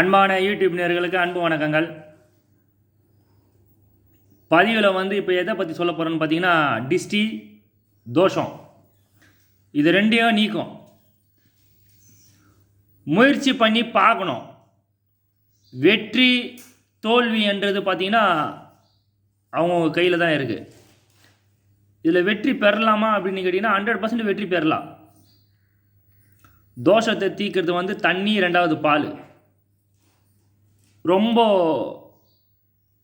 அன்பான யூடியூப் நேர்களுக்கு அன்பு வணக்கங்கள். பதிவில் வந்து இப்போ எதை பற்றி சொல்ல போகிறேன்னு பார்த்தீங்கன்னா டிஸ்டி தோஷம். இது ரெண்டையும் நீக்கும். முயற்சி பண்ணி பார்க்கணும். வெற்றி தோல்வி என்றது பார்த்தீங்கன்னா அவங்க கையில் தான் இருக்குது இதில் வெற்றி பெறலாமா அப்படின்னு கேட்டிங்கன்னா ஹண்ட்ரட் பர்சன்ட் வெற்றி பெறலாம். தோஷத்தை தீக்கிறது வந்து தண்ணி ரெண்டாவது பால். ரொம்ப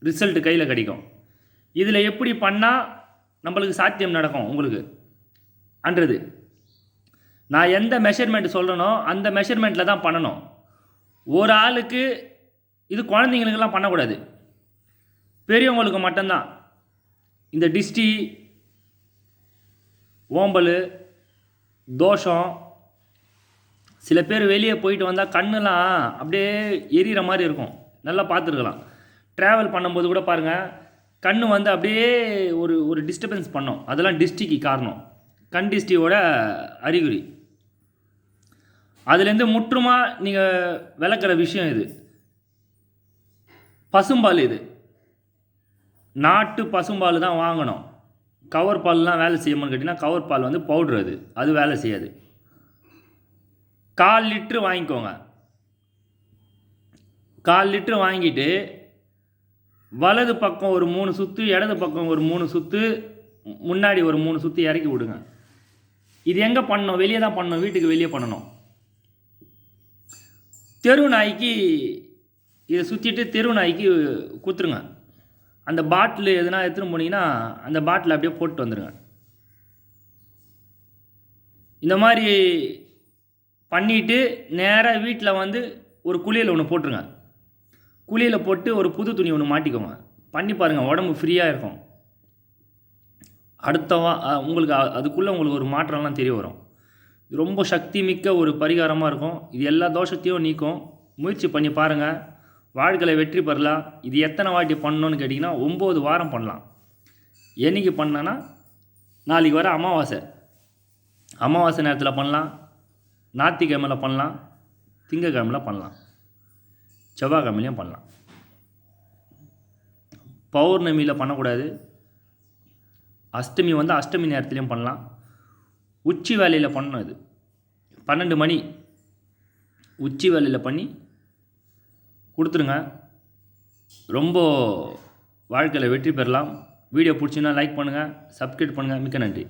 ரிசல்ட் கையில் கிடைக்கும். இதில் எப்படி பண்ணால் நம்மளுக்கு சாத்தியம் நடக்கும் உங்களுக்கு? அன்றது. நான் எந்த மெஷர்மெண்ட் சொல்கிறனோ அந்த மெஷர்மெண்ட்டில் தான் பண்ணணும். ஒரு ஆளுக்கு இது குழந்தைங்களுக்கெல்லாம் பண்ணக்கூடாது. பெரியவங்களுக்கு மட்டும்தான். இந்த டிஸ்டி ஓம்பல் தோஷம் சில பேர் வெளியே போயிட்டு வந்தால் கண்ணெலாம் அப்படியே எரியிற மாதிரி இருக்கும். நல்லா பார்த்துருக்கலாம். ட்ராவல் பண்ணும்போது கூட பாருங்கள் கண் வந்து அப்படியே ஒரு ஒரு டிஸ்டர்பன்ஸ் பண்ணோம். அதெல்லாம் டிஸ்டிக்கு காரணம். கண் டிஸ்டியோட அறிகுறி. அதுலேருந்து முற்றுமாக நீங்கள் விளக்குற விஷயம் இது. பசும்பால் இது. நாட்டு பசும்பால் தான் வாங்கணும். கவர் பால்லாம் வேலை செய்யுமான்னு கேட்டிங்கன்னா கவர் பால் வந்து பவுட்ரு அது. அது வேலை செய்யாது. கால் லிட்ரு வாங்கிக்கோங்க. கால் லிட்ரு வாங்கிட்டு வலது பக்கம் ஒரு மூணு சுற்று இடது பக்கம் ஒரு மூணு சுற்று முன்னாடி ஒரு மூணு சுற்றி இறக்கி விடுங்க. இது எங்கே பண்ணணும்? வெளியே தான் பண்ணணும். வீட்டுக்கு வெளியே பண்ணணும். தெரு நாய்க்கு இதை சுற்றிட்டு தெரு நாய்க்கு கொடுத்துருங்க அந்த பாட்டில் எதுனா எடுத்துன்னு போனீங்கன்னா அந்த பாட்டில் அப்படியே போட்டு வந்துடுங்க இந்த மாதிரி பண்ணிவிட்டு நேராக வீட்டில் வந்து ஒரு குளியல் ஒன்று போட்டுருங்க. குளியில் போட்டு ஒரு புது துணி ஒன்று மாட்டிக்கோங்க. பண்ணி பாருங்கள் உடம்பு ஃப்ரீயாக இருக்கும். அடுத்தவா உங்களுக்கு அதுக்குள்ளே உங்களுக்கு ஒரு மாற்றம்லாம் தெரிய வரும். ரொம்ப சக்தி மிக்க ஒரு பரிகாரமாக இருக்கும். இது எல்லா தோஷத்தையும் நீக்கும். முயற்சி பண்ணி பாருங்கள் வாழ்க்கையில் வெற்றி பெறலாம். இது எத்தனை வாட்டி பண்ணணும்னு கேட்டிங்கன்னா ஒம்பது வாரம் பண்ணலாம். என்னைக்கு பண்ணனா நாளைக்கு வர அமாவாசை. அமாவாசை நேரத்தில் பண்ணலாம். ஞாத்திக்கிழமையில் பண்ணலாம். திங்கக்கிழமையில் பண்ணலாம். செவ்வாய்க்கிழமையிலையும் பண்ணலாம். பௌர்ணமியில் பண்ணக்கூடாது. அஷ்டமி வந்து அஷ்டமி நேரத்துலையும் பண்ணலாம். உச்சி வேலையில் பண்ணணும் இது பன்னெண்டு மணி உச்சி வேலையில் பண்ணி கொடுத்துருங்க. ரொம்ப வாழ்க்கையில் வெற்றி பெறலாம். வீடியோ பிடிச்சின்னா லைக் பண்ணுங்கள் சப்ஸ்கிரைப் பண்ணுங்கள் மிக்க நன்றி.